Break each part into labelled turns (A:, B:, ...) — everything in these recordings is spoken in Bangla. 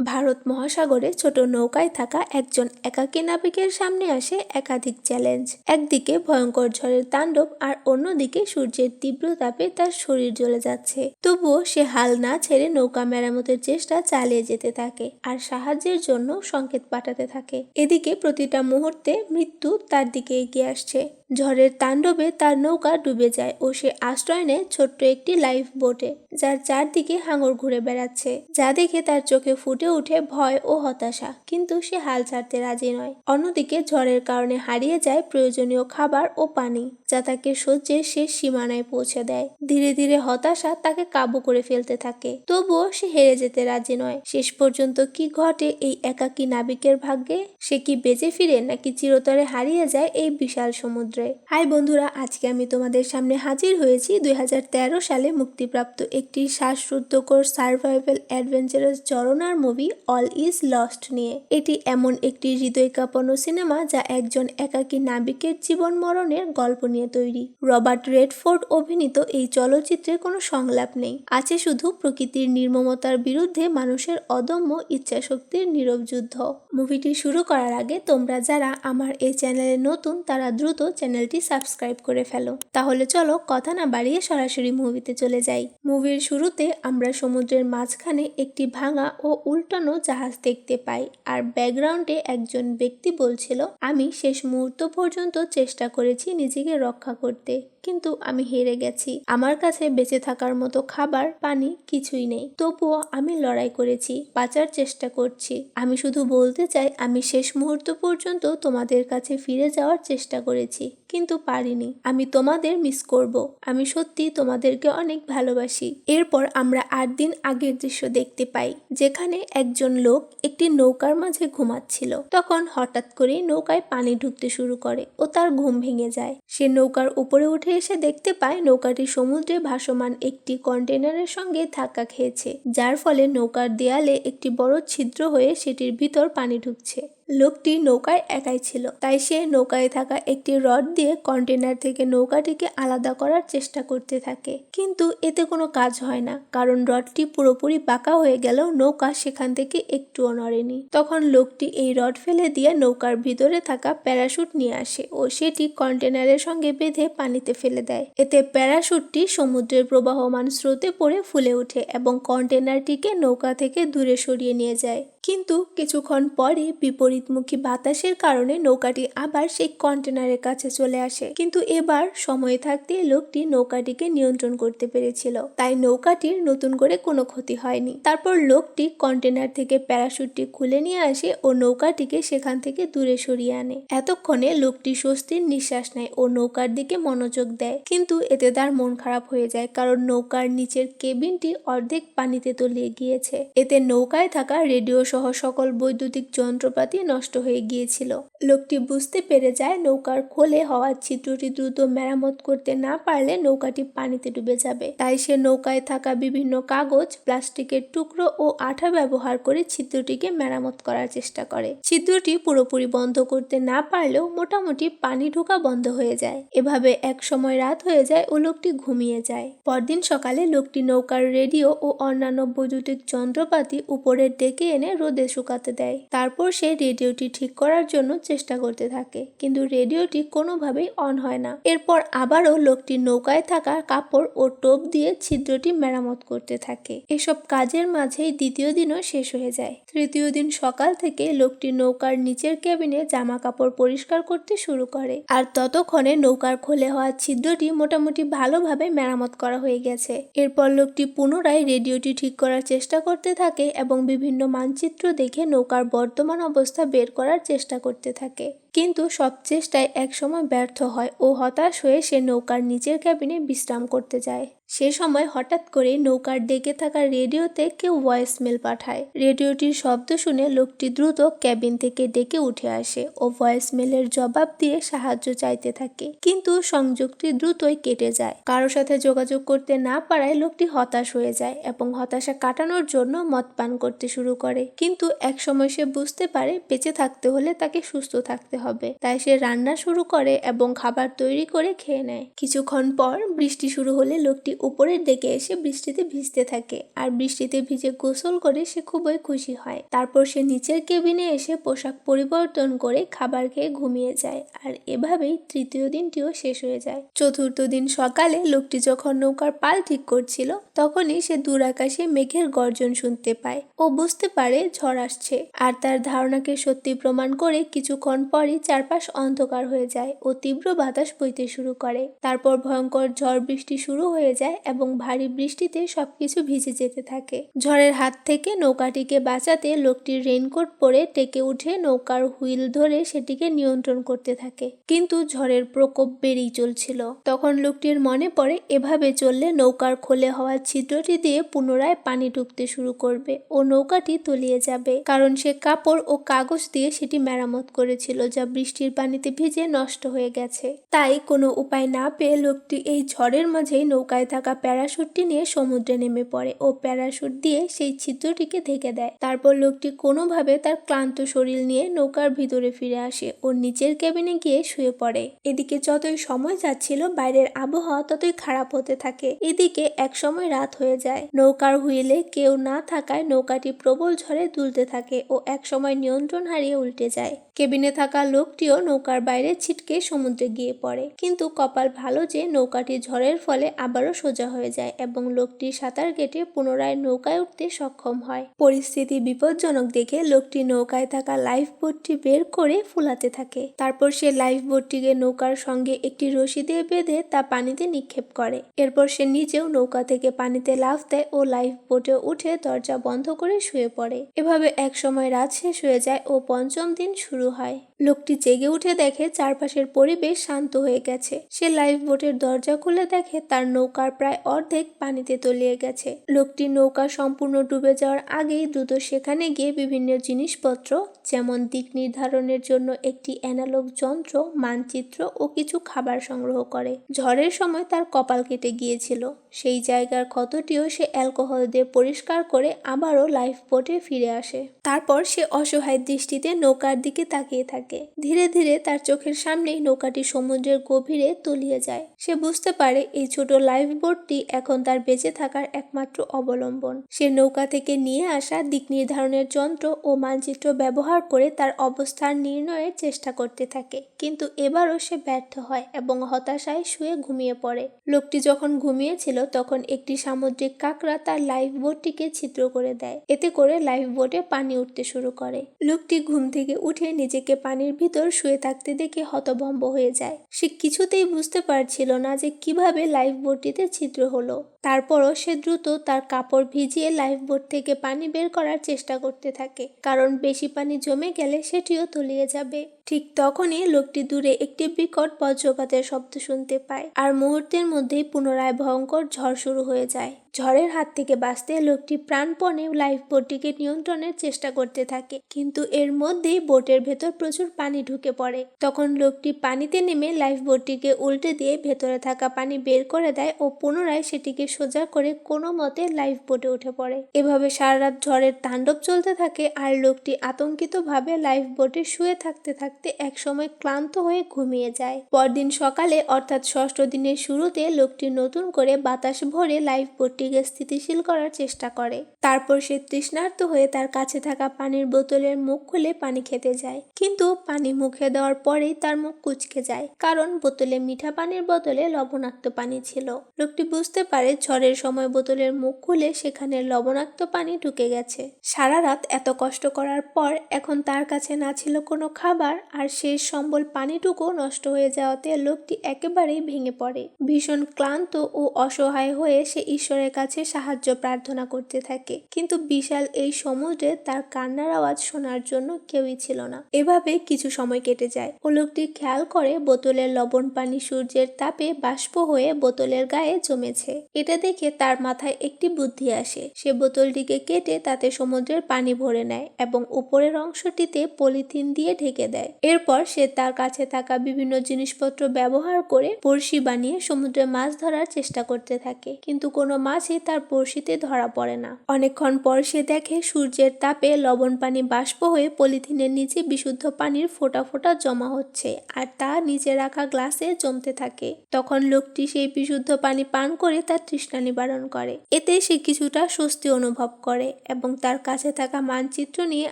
A: ভারত মহাসাগরে ছোট নৌকায় থাকা একজন একাকী নাবিকের সামনে আসে একাধিক চ্যালেঞ্জ। একদিকে ভয়ঙ্কর ঝড়ের তাণ্ডব আর অন্যদিকে সূর্যের তীব্র তাপে তার শরীর জ্বলে যাচ্ছে। তবুও সে হাল না ছেড়ে নৌকা মেরামতের চেষ্টা চালিয়ে যেতে থাকে আর সাহায্যের জন্য সংকেত পাঠাতে থাকে। এদিকে প্রতিটা মুহূর্তে মৃত্যু তার দিকে এগিয়ে আসছে। ঝড়ের তাণ্ডবে তার নৌকা ডুবে যায় ও সে আশ্রয় নেয় ছোট্ট একটি লাইফ বোটে যার চারদিকে হাঙর ঘুরে বেড়াচ্ছে। যা দেখে তার চোখে ফুটে ওঠে ভয় ও হতাশা, কিন্তু সে হাল ছাড়তে রাজি নয়। অন্যদিকে ঝড়ের কারণে হারিয়ে যায় প্রয়োজনীয় খাবার ও পানি, যা তাকে সহ্যের শেষ সীমানায় পৌঁছে দেয়। ধীরে ধীরে হতাশা তাকে কাবু করে ফেলতে থাকে। তবুও সে হেরে যেতে রাজি নয়। শেষ পর্যন্ত কি ঘটে এই একাকী নাবিকের ভাগ্যে? সে কি বেঁচে ফিরে নাকি চিরতরে হারিয়ে যায় এই বিশাল সমুদ্রে? হাই বন্ধুরা, আজকে আমি তোমাদের সামনে হাজির হয়েছি দুই হাজার তেরো সালে মুক্তিপ্রাপ্ত একটি শ্বাসরুদ্ধকর সার্ভাইভাল অ্যাডভেঞ্চারাস জরনার মুভি অল ইজ লস্ট নিয়ে। এটি এমন একটি হৃদয় কাঁপানো সিনেমা যা একজন একাকী নাবিকের জীবন মরণের গল্প নিয়ে তৈরি। রবার্ট রেডফোর্ড অভিনীত এই চলচ্চিত্রে কোনো সংলাপ নেই। আছে শুধু প্রকৃতির নির্মমতার বিরুদ্ধে মানুষের অদম্য ইচ্ছাশক্তির নীরব যুদ্ধ। মুভিটি শুরু করার আগে তোমরা যারা আমার এই চ্যানেলে নতুন, তারা দ্রুত চ্যানেলটি সাবস্ক্রাইব করে ফেলো। তাহলে চলো কথা না বাড়িয়ে সরাসরি মুভিতে চলে যাই। মুভির শুরুতে আমরা সমুদ্রের মাঝখানে একটি ভাঙা ও উল্টানো জাহাজ দেখতে পাই। আর ব্যাকগ্রাউন্ডে একজন ব্যক্তি বলছিল, আমি শেষ মুহূর্ত পর্যন্ত চেষ্টা করেছি নিজেকে রক্ষা করতে। কিন্তু আমি হেরে গেছি। আমার কাছে বেঁচে থাকার মতো খাবার, পানি কিছুই নেই। তবুও আমি লড়াই করেছি, বাঁচার চেষ্টা করছি। আমি শুধু বলতে চাই, আমি শেষ মুহূর্ত পর্যন্ত তোমাদের কাছে ফিরে যাওয়ার চেষ্টা করেছি, কিন্তু পারিনি। আমি তোমাদের মিস করব। আমি সত্যি তোমাদেরকে অনেক ভালোবাসি। এরপর আমরা আট দিন আগের দৃশ্য দেখতে পাই, যেখানে একজন লোক একটি নৌকার মাঝে ঘুমাচ্ছিল। তখন হঠাৎ করে নৌকায় পানি ঢুকতে শুরু করে ও তার ঘুম ভেঙে যায়। সে নৌকার উপরে উঠে এসে দেখতে পায় নৌকাটি সমুদ্রে ভাসমান একটি কন্টেনারের সঙ্গে ধাক্কা খেয়েছে, যার ফলে নৌকার দেয়ালে একটি বড় ছিদ্র হয়ে সেটির ভিতর পানি ঢুকছে। লোকটি নৌকায় একাই ছিল। তাই সে নৌকায় থাকা একটি রড দিয়ে কন্টেনার থেকে নৌকাটিকে আলাদা করার চেষ্টা করতে থাকে। কিন্তু এতে কোনো কাজ হয় না, কারণ রডটি পুরোপুরি বাঁকা হয়ে গেলেও নৌকা সেখান থেকে একটুও নড়েনি। তখন লোকটি এই রড ফেলে দিয়ে নৌকার ভিতরে থাকা প্যারাশুট নিয়ে আসে ও সেটি কন্টেনারের সঙ্গে বেঁধে পানিতে ফেলে দেয়। এতে প্যারাশুটটি সমুদ্রের প্রবাহমান স্রোতে পড়ে ফুলে ওঠে এবং কন্টেনারটিকে নৌকা থেকে দূরে সরিয়ে নিয়ে যায়। কিন্তু কিছুক্ষণ পরে বিপরীতমুখী বাতাসের কারণে নৌকাটি আবার সেই কন্টেনারের কাছে চলে আসে। কিন্তু এবার সময় থাকতে লোকটি নৌকাটিকে নিয়ন্ত্রণ করতে পেরেছিল। তাই নৌকাটির নতুন করে কোনো ক্ষতি হয়নি। তারপর লোকটি কন্টেনার থেকে প্যারাশুটটি খুলে নিয়ে আসে ও নৌকাটিকে সেখান থেকে দূরে সরিয়ে আনে। এতক্ষণে লোকটি স্বস্তির নিঃশ্বাস নেয় ও নৌকার দিকে মনোযোগ দেয়। কিন্তু এতে তার মন খারাপ হয়ে যায় কারণ নৌকার নিচের কেবিনটি অর্ধেক পানিতে তলিয়ে গিয়েছে। এতে নৌকায় থাকা রেডিও সহ সকল বৈদ্যুতিক যন্ত্রপাতি নষ্ট হয়ে গিয়েছিল। লোকটি বুঝতে পেরে যায় নৌকার খোলে হওয়ার ছিদ্রটি দ্রুত মেরামত করতে না পারলে নৌকাটি পানিতে ডুবে যাবে। তাই সে নৌকায় থাকা বিভিন্ন কাগজ, প্লাস্টিকের টুকরো ও আঠা ব্যবহার করে ছিদ্রটিকে মেরামত করার চেষ্টা করে। ছিদ্রটি পুরোপুরি বন্ধ করতে না পারলেও মোটামুটি পানি ঢোকা বন্ধ হয়ে যায়। এভাবে এক সময় রাত হয়ে যায় ও লোকটি ঘুমিয়ে যায়। পরদিন সকালে লোকটি নৌকার রেডিও ও অন্যান্য বৈদ্যুতিক যন্ত্রপাতি উপরের ডেকে এনে রোদে শুকাতে দেয়। তারপর সে রেডিওটি ঠিক করার জন্য চেষ্টা করতে থাকে, কিন্তু রেডিওটি কোনোভাবেই অন হয় না। এরপর আবারও লোকটি নৌকায় থাকা কাপড় ও টোপ দিয়ে ছিদ্রটি মেরামত করতে থাকে। এসব কাজের মাঝেই দ্বিতীয় দিনও শেষ হয়ে যায়। তৃতীয় দিন সকাল থেকে লোকটি নৌকার নিচের কেবিনে জামা কাপড় পরিষ্কার করতে শুরু করে, আর ততক্ষণে নৌকার খোলে হওয়া ছিদ্রটি মোটামুটি ভালোভাবে মেরামত করা হয়ে গেছে। এরপর লোকটি পুনরায় রেডিওটি ঠিক করার চেষ্টা করতে থাকে এবং বিভিন্ন মানচিত্র চিত্র দেখে নৌকার বর্তমান অবস্থা বের করার চেষ্টা করতে থাকে। কিন্তু সব চেষ্টায় একসময় ব্যর্থ হয় ও হতাশ হয়ে সে নৌকার নিচের ক্যাবিনে বিশ্রাম করতে যায়। সে সময় হঠাৎ করে নৌকার ডেকে থাকা রেডিওতে কেউ ভয়েস মেল পাঠায়। রেডিওটির শব্দ শুনে লোকটি দ্রুত ক্যাবিন থেকে ডেকে উঠে আসে ও ভয়েস মেলের জবাব দিয়ে সাহায্য চাইতে থাকে। কিন্তু সংযোগটি দ্রুতই কেটে যায়। কারও সাথে যোগাযোগ করতে না পারায় লোকটি হতাশ হয়ে যায় এবং হতাশা কাটানোর জন্য মদ পান করতে শুরু করে। কিন্তু একসময় সে বুঝতে পারে বেঁচে থাকতে হলে তাকে সুস্থ থাকতে হবে। তাই সে রান্না শুরু করে এবং খাবার তৈরি করে খেয়ে নেয়। কিছুক্ষণ পর বৃষ্টি শুরু হলে লোকটি উপরের দিকে এসে বৃষ্টিতে ভিজতে থাকে। আর বৃষ্টিতে ভিজে গোসল করে সে খুবই খুশি হয়। তারপর সে নিচের কেবিনে এসে পোশাক পরিবর্তন করে খাবার খেয়ে ঘুমিয়ে যায়। আর এভাবেই তৃতীয় দিনটিও শেষ হয়ে যায়। চতুর্থ দিন সকালে লোকটি যখন নৌকার পাল ঠিক করছিল, তখনই সে দূর আকাশে মেঘের গর্জন শুনতে পায় ও বুঝতে পারে ঝড় আসছে। আর তার ধারণাকে সত্যি প্রমাণ করে কিছুক্ষণ পরই চারপাশ অন্ধকার হয়ে যায় ও তীব্র বাতাস বইতে শুরু করে। তারপর ভয়ঙ্কর ঝড় বৃষ্টি শুরু হয়ে যায় এবং ভারী বৃষ্টিতে সবকিছু ভিজে যেতে থাকে। ঝড়ের হাত থেকে নৌকাটিকে বাঁচাতে লোকটি রেইনকোট পরে টেকে উঠে নৌকার হুইল ধরে সেটিকে নিয়ন্ত্রণ করতে থাকে। কিন্তু ঝড়ের প্রকোপ বেড়েই চলছিল। তখন লোকটির মনে পড়ে, এভাবে চললে নৌকার খোলে হওয়া ছিদ্রটি দিয়ে পুনরায় পানি ঢুকতে শুরু করবে ও নৌকাটি তলিয়ে যাবে। কারণ সে কাপড় ও কাগজ দিয়ে সেটি মেরামত করেছিল, যা বৃষ্টির পানিতে ভিজে নষ্ট হয়ে গেছে। তাই কোনো উপায় না পেয়ে লোকটি এই ঝড়ের মাঝেই নৌকায় থাকা প্যারাশুটটি নিয়ে সমুদ্রে নেমে পড়ে ও প্যারাশুট দিয়ে সেই ছিদ্রটিকে ঢেকে দেয়। তারপর লোকটি কোনোভাবে তার ক্লান্ত শরীর নিয়ে নৌকার ভিতরে ফিরে আসে ও নিচের কেবিনে গিয়ে শুয়ে পড়ে। এদিকে যতই সময় যাচ্ছিল, বাইরের আবহাওয়া ততই খারাপ হতে থাকে। এদিকে এক সময় রাত হয়ে যায়। নৌকার হুইলে কেউ না থাকায় নৌকাটি প্রবল ঝড়ে দুলতে থাকে ও এক সময় নিয়ন্ত্রণ হারিয়ে উল্টে যায়। কেবিনে থাকা লোকটিও নৌকার বাইরে ছিটকে সমুদ্রে গিয়ে পড়ে। কিন্তু কপাল ভালো যে নৌকাটি ঝড়ের ফলে আবারও সোজা হয়ে যায় এবং লোকটি সাঁতার কেটে পুনরায় নৌকায় উঠতে সক্ষম হয়। পরিস্থিতি বিপজ্জনক দেখে লোকটি নৌকায় থাকা লাইফ বোটটি বের করে ফুলাতে থাকে। তারপর সে লাইফ বোটটিকে নৌকার সঙ্গে একটি রশি দিয়ে বেঁধে তা পানিতে নিক্ষেপ করে। এরপর সে নিজেও নৌকা থেকে পানিতে লাফ দেয় ও লাইফ বোটে উঠে দরজা বন্ধ করে শুয়ে পড়ে। এভাবে এক সময় রাত শেষ হয়ে যায় ও পঞ্চম দিন শুরু হয়। লোকটি জেগে উঠে দেখে চারপাশের পরিবেশ শান্ত হয়ে গেছে। সে লাইফ বোটের দরজা খুলে দেখে তার নৌকার প্রায় অর্ধেক পানিতে তলিয়ে গেছে। লোকটি নৌকা সম্পূর্ণ ডুবে যাওয়ার আগেই দ্রুত সেখানে গিয়ে বিভিন্ন জিনিসপত্র, যেমন দিক নির্ধারণের জন্য একটি অ্যানালগ যন্ত্র, মানচিত্র ও কিছু খাবার সংগ্রহ করে। ঝড়ের সময় তার কপাল কেটে গিয়েছিল। সেই জায়গার ক্ষতটিও সে অ্যালকোহল দিয়ে পরিষ্কার করে আবারও লাইফ বোটে ফিরে আসে। তারপর সে অসহায় দৃষ্টিতে নৌকার দিকে তাকিয়ে থাকে। ধীরে ধীরে তার চোখের সামনেই নৌকাটি সমুদ্রের গভীরে তলিয়ে যায়। সে বুঝতে পারে এই ছোট লাইফ বোটটি এখন তার বেঁচে থাকার একমাত্র অবলম্বন। সে নৌকা থেকে নিয়ে আসা দিক নির্ধারণের যন্ত্র ও মানচিত্র ব্যবহার করে তার অবস্থান নির্ণয়ের চেষ্টা করতে থাকে। কিন্তু এবারও সে ব্যর্থ হয় এবং হতাশায় শুয়ে ঘুমিয়ে পড়ে। লোকটি যখন ঘুমিয়েছিল তখন একটি সামুদ্রিক কাঁকড়া তার লাইফ বোটটিকে ছিদ্র করে দেয়। এতে করে লাইফ বোটে পানি উঠতে শুরু করে। লোকটি ঘুম থেকে উঠে নিজেকে পানির ভিতর শুয়ে থাকতে দেখে হতভম্ব হয়ে যায়। সে কিছুতেই বুঝতে পারছিল না যে কীভাবে লাইফ বোটটিতে ছিদ্র হলো। তারপরও সে দ্রুত তার কাপড় ভিজিয়ে লাইফ বোট থেকে পানি বের করার চেষ্টা করতে থাকে। কারণ বেশি পানি জমে গেলে সেটিও তলিয়ে যাবে। ঠিক তখনই লোকটি দূরে একটি বিকট বজ্রপাতের শব্দ শুনতে পায়, আর মুহূর্তের মধ্যেই পুনরায় ভয়ঙ্কর ঝড় শুরু হয়ে যায়। ঝড়ের হাত থেকে বাঁচতে লোকটি প্রাণপণে লাইফ বোটটিকে নিয়ন্ত্রণের চেষ্টা করতে থাকে। কিন্তু এর মধ্যেই বোটের ভেতর প্রচুর পানি ঢুকে পড়ে। তখন লোকটি পানিতে নেমে লাইফ বোটটিকে উল্টে দিয়ে ভেতরে থাকা পানি বের করে দেয় ও পুনরায় সেটিকে সোজা করে কোনো মতে লাইফ বোটে উঠে পড়ে। এভাবে সারা রাত ঝড়ের তাণ্ডব চলতে থাকে আর লোকটি আতঙ্কিতভাবে লাইফ বোটে শুয়ে থাকতে থাকতে একসময় ক্লান্ত হয়ে ঘুমিয়ে যায়। পরদিন সকালে অর্থাৎ ষষ্ঠ দিনের শুরুতে লোকটি নতুন করে বাতাস ভরে লাইফ বোটটিকে স্থিতিশীল করার চেষ্টা করে। তারপর সে তৃষ্ণার্ত হয়ে তার কাছে থাকা পানির বোতলের মুখ খুলে পানি খেতে যায়। কিন্তু পানি মুখে দেওয়ার পরেই তার মুখ কুচকে যায়, কারণ বোতলে মিঠা পানির বদলে লবণাক্ত পানি ছিল। লোকটি বুঝতে পারে ঝড়ের সময় বোতলের মুখ খুলে সেখানে লবণাক্ত পানি ঢুকে গেছে। সারা রাত এত কষ্ট করার পর এখন তার কাছে না ছিল কোনো খাবার আর শেষ সম্বল পানিটুকু নষ্ট হয়ে যাওয়াতে লোকটি একেবারেই ভেঙে পড়ে। ভীষণ ক্লান্ত ও অসহায় হয়ে সে ঈশ্বরের কাছে সাহায্য প্রার্থনা করতে থাকে। কিন্তু বিশাল এই সমুদ্রে তার কান্নার আওয়াজ শোনার জন্য কেউই ছিল না। এভাবে কিছু সময় কেটে যায়। ও লোকটি খেয়াল করে বোতলের লবণ পানি সূর্যের তাপে বাষ্প হয়ে বোতলের গায়ে জমেছে। এটা দেখে তার মাথায় একটি বুদ্ধি আসে। সে বোতলটিকে কেটে তাতে সমুদ্রের পানি ভরে নেয় এবং উপরের অংশটিতে পলিথিন দিয়ে ঢেকে দেয়। এরপর সে তার কাছে থাকা বিভিন্ন জিনিসপত্র ব্যবহার করে বড়শি বানিয়ে সমুদ্রে মাছ ধরার চেষ্টা করতে থাকে। কিন্তু কোনো মাছই তার বড়শিতে ধরা পড়ে না। অনেকক্ষণ পর সে দেখে সূর্যের তাপে লবণ পানি বাষ্প হয়ে পলিথিনের নিচে বিশুদ্ধ পানির ফোঁটা ফোঁটা জমা হচ্ছে আর তা নিচে রাখা গ্লাসে জমতে থাকে। তখন লোকটি সেই বিশুদ্ধ পানি পান করে তার তৃষ্ণা নিবারণ করে। এতে সে কিছুটা স্বস্তি অনুভব করে এবং তার কাছে থাকা মানচিত্র নিয়ে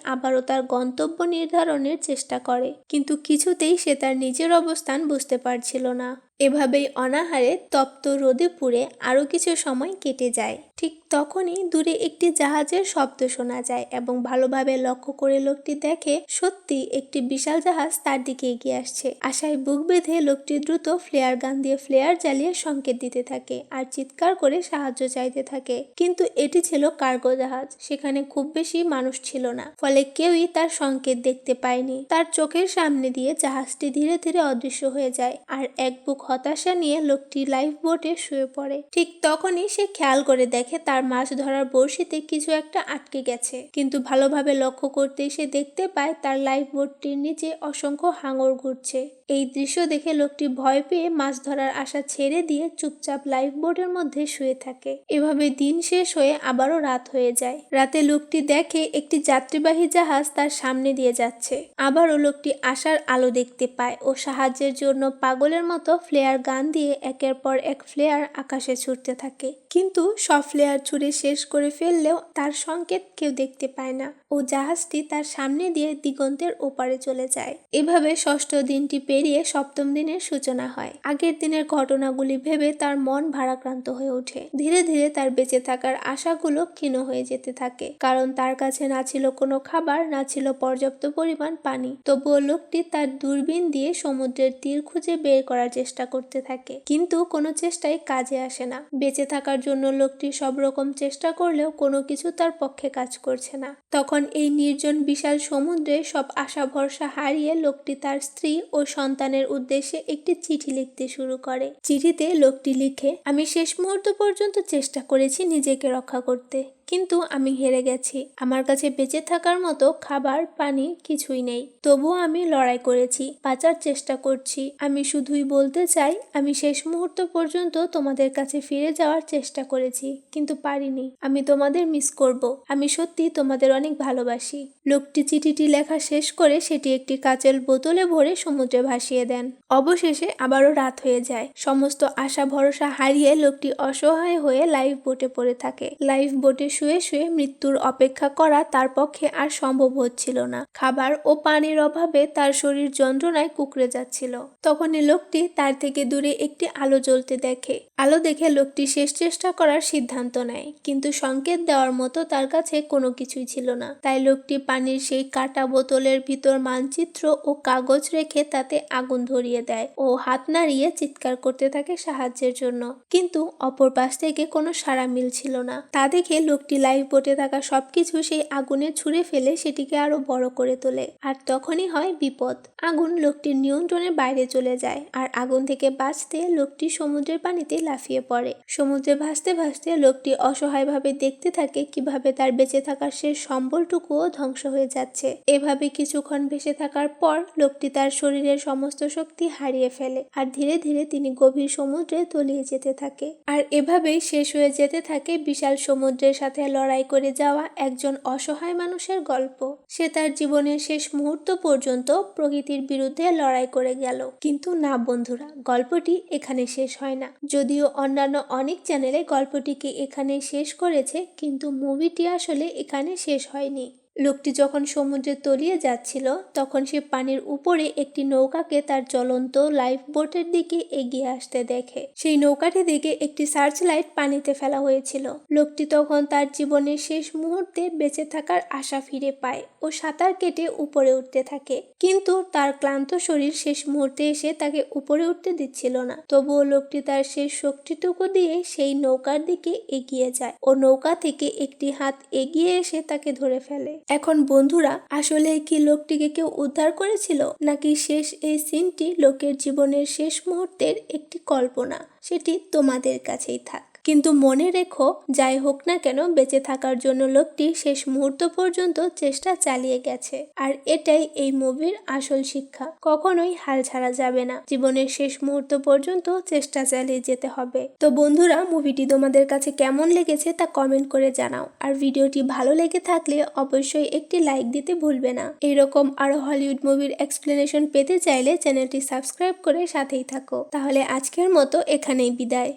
A: আবারও তার গন্তব্য নির্ধারণের চেষ্টা করে। কিন্তু কিছুতেই সে তার নিজের অবস্থান বুঝতে পারছিল না। এভাবেই অনাহারে তপ্ত রোদে পুড়ে আরও কিছু সময় কেটে যায়। ঠিক তখনই দূরে একটি জাহাজের শব্দ শোনা যায় এবং ভালোভাবে লক্ষ্য করে লোকটি দেখে সত্যি একটি বিশাল জাহাজ তার দিকে এগিয়ে আসছে। আশায় বুক বেঁধে লোকটি দ্রুত ফ্লেয়ার গান দিয়ে ফ্লেয়ার জ্বালিয়ে সংকেত দিতে থাকে আর চিৎকার করে সাহায্য চাইতে থাকে। কিন্তু এটি ছিল কার্গো জাহাজ, সেখানে খুব বেশি মানুষ ছিল না, ফলে কেউই তার সংকেত দেখতে পায়নি। তার চোখের সামনে দিয়ে জাহাজটি ধীরে ধীরে অদৃশ্য হয়ে যায় আর এক বুক হতাশা নিয়ে লোকটি লাইফ বোটে শুয়ে পড়ে। ঠিক তখনই সে খেয়াল করে দেখে তার মাছ ধরার বড়শিতে কিছু একটা আটকে গেছে। কিন্তু ভালোভাবে লক্ষ্য করতেই সে দেখতে পায় তার লাইফ বোটটির নিচে অসংখ্য হাঙর ঘুরছে। এই দৃশ্য দেখে লোকটি ভয় পেয়ে মাছ ধরার আশা ছেড়ে দিয়ে চুপচাপ লাইফ বোটের মধ্যে শুয়ে থাকে। এভাবে দিন শেষ হয়ে আবারও রাত হয়ে যায়। রাতে লোকটি দেখে একটি যাত্রীবাহী জাহাজ তার সামনে দিয়ে যাচ্ছে। আবারও লোকটি আশার আলো দেখতে পায় ও সাহায্যের জন্য পাগলের মতো ফ্লেয়ার গান দিয়ে একের পর এক ফ্লেয়ার আকাশে ছুটতে থাকে। কিন্তু সব ফ্লেয়ার ছুড়ে শেষ করে ফেললেও তার সংকেত কেউ দেখতে পায় না ও জাহাজটি তার সামনে দিয়ে দিগন্তের ওপারে চলে যায়। এভাবে ষষ্ঠ দিনটি পেরিয়ে সপ্তম দিনের সূচনা হয়। আগের দিনের ঘটনাগুলি ভেবে তার মন ভারাক্রান্ত হয়ে ওঠে। ধীরে ধীরে তার বেঁচে থাকার আশাগুলো ক্ষীণ হয়ে যেতে থাকে। কারণ তার কাছে না ছিল কোনো খাবার, না ছিল পর্যাপ্ত পরিমাণ পানি। তবুও লোকটি তার দূরবীন দিয়ে সমুদ্রের তীর খুঁজে বের করার চেষ্টা করতে থাকে। কিন্তু কোনো চেষ্টাই কাজে আসে না। বেঁচে থাকার জন্য লোকটি সব রকম চেষ্টা করলেও কোনো কিছু তার পক্ষে কাজ করছে না। তখন এই নির্জন বিশাল সমুদ্রে সব আশা ভরসা হারিয়ে লোকটি তার স্ত্রী ও সন্তানের উদ্দেশ্যে একটি চিঠি লিখতে শুরু করে। চিঠিতে লোকটি লিখে, আমি শেষ মুহূর্ত পর্যন্ত চেষ্টা করেছি নিজেকে রক্ষা করতে। কিন্তু আমি হেরে গেছি। আমার কাছে বেঁচে থাকার মতো খাবার, পানি কিছুই নেই। তবুও আমি লড়াই করেছি, বাঁচার চেষ্টা করছি। আমি শুধুই বলতে চাই, আমি শেষ মুহূর্ত পর্যন্ত তোমাদের কাছে ফিরে যাওয়ার চেষ্টা করেছি, কিন্তু পারিনি। আমি তোমাদের মিস করব। আমি সত্যি তোমাদের অনেক ভালোবাসি। লোকটি চিঠিটি লেখা শেষ করে সেটি একটি কাচের বোতলে ভরে সমুদ্রে ভাসিয়ে দেন। অবশেষে আবারও রাত হয়ে যায়। সমস্ত আশা ভরসা হারিয়ে লোকটি অসহায় হয়ে লাইফ বোটে পড়ে থাকে। লাইফ বোটে শুয়ে শুয়ে মৃত্যুর অপেক্ষা করা তার পক্ষে আর সম্ভব হচ্ছিল না। খাবার ও পানির অভাবে তার শরীর যন্ত্রণায় কুকড়ে যাচ্ছিল। তখনই লোকটি তার থেকে দূরে একটি আলো জ্বলতে দেখে। আলো দেখে লোকটি শেষ চেষ্টা করার সিদ্ধান্ত নেয়, কিন্তু সংকেত দেওয়ার মতো তার কাছে কোনো কিছুই ছিল না। তাই লোকটি পানির সেই কাটা বোতলের ভিতর মানচিত্র ও কাগজ রেখে তাতে আগুন ধরিয়ে দেয় ও হাত নাড়িয়ে চিৎকার করতে থাকে সাহায্যের জন্য। কিন্তু অপর পাশ থেকে কোনো সাড়া মিলছিল না। তা দেখে লোকটি লাইফ বোটে থাকা সবকিছু সেই আগুনে ছুঁড়ে ফেলে সেটিকে আরও বড় করে তোলে। আর তখনই হয় বিপদ। আগুন লোকটির নিয়ন্ত্রণের বাইরে চলে যায় আর আগুন থেকে বাঁচতে লোকটি সমুদ্রের পানিতে লাফিয়ে পড়ে। সমুদ্রে ভাসতে ভাসতে লোকটি অসহায়ভাবে দেখতে থাকে কীভাবে তার বেঁচে থাকার শেষ সম্বলটুকুও ধ্বংস হয়ে যাচ্ছে। এভাবে কিছুক্ষণ ভেসে থাকার পর লোকটি তার শরীরের সমস্ত শক্তি হারিয়ে ফেলে আর ধীরে ধীরে তিনি গভীর সমুদ্রে তলিয়ে যেতে থাকে। আর এভাবেই শেষ হয়ে যেতে থাকে বিশাল সমুদ্রের সাথে লড়াই করে যাওয়া একজন অসহায় মানুষের গল্প। সে তার জীবনের শেষ মুহূর্ত পর্যন্ত প্রকৃতির বিরুদ্ধে লড়াই করে গেল। কিন্তু না বন্ধুরা, গল্পটি এখানে শেষ হয় না। যদিও অন্যান্য অনেক চ্যানেলে গল্পটিকে এখানে শেষ করেছে, কিন্তু মুভিটি আসলে এখানে শেষ হয়নি। লোকটি যখন সমুদ্রে তলিয়ে যাচ্ছিল, তখন সে পানির উপরে একটি নৌকাকে তার জ্বলন্ত লাইফ বোটের দিকে এগিয়ে আসতে দেখে। সেই নৌকাটি দিকে একটি সার্চ লাইট পানিতে ফেলা হয়েছিল। লোকটি তখন তার জীবনের শেষ মুহূর্তে বেঁচে থাকার আশা ফিরে পায় ও সাঁতার কেটে উপরে উঠতে থাকে। কিন্তু তার ক্লান্ত শরীর শেষ মুহূর্তে এসে তাকে উপরে উঠতে দিচ্ছিল না। তবুও লোকটি তার শেষ শক্তিটুকু দিয়ে সেই নৌকার দিকে এগিয়ে যায় ও নৌকা থেকে একটি হাত এগিয়ে এসে তাকে ধরে ফেলে। এখন বন্ধুরা, আসলে কি লোকটিকে কেউ উদ্ধার করেছিল? নাকি শেষ এই সিনটি লোকের জীবনের শেষ মুহূর্তের একটি কল্পনা? সেটি তোমাদের কাছেই থাক। কিন্তু মনে রেখো, যাই হোক না কেন, বেঁচে থাকার জন্য লোকটি শেষ মুহূর্ত পর্যন্ত চেষ্টা চালিয়ে গেছে। আর এটাই এই মুভির আসল শিক্ষা। কখনোই হাল ছাড়া যাবে না। জীবনের শেষ মুহূর্ত পর্যন্ত চেষ্টা চালিয়ে যেতে হবে। তো বন্ধুরা, মুভিটি তোমাদের কাছে কেমন লেগেছে তা কমেন্ট করে জানাও। আর ভিডিওটি ভালো লেগে থাকলে অবশ্যই একটি লাইক দিতে ভুলবে না। এইরকম আরও হলিউড মুভির এক্সপ্লেনেশন পেতে চাইলে চ্যানেলটি সাবস্ক্রাইব করে সাথেই থাকো। তাহলে আজকের মতো এখানেই বিদায়।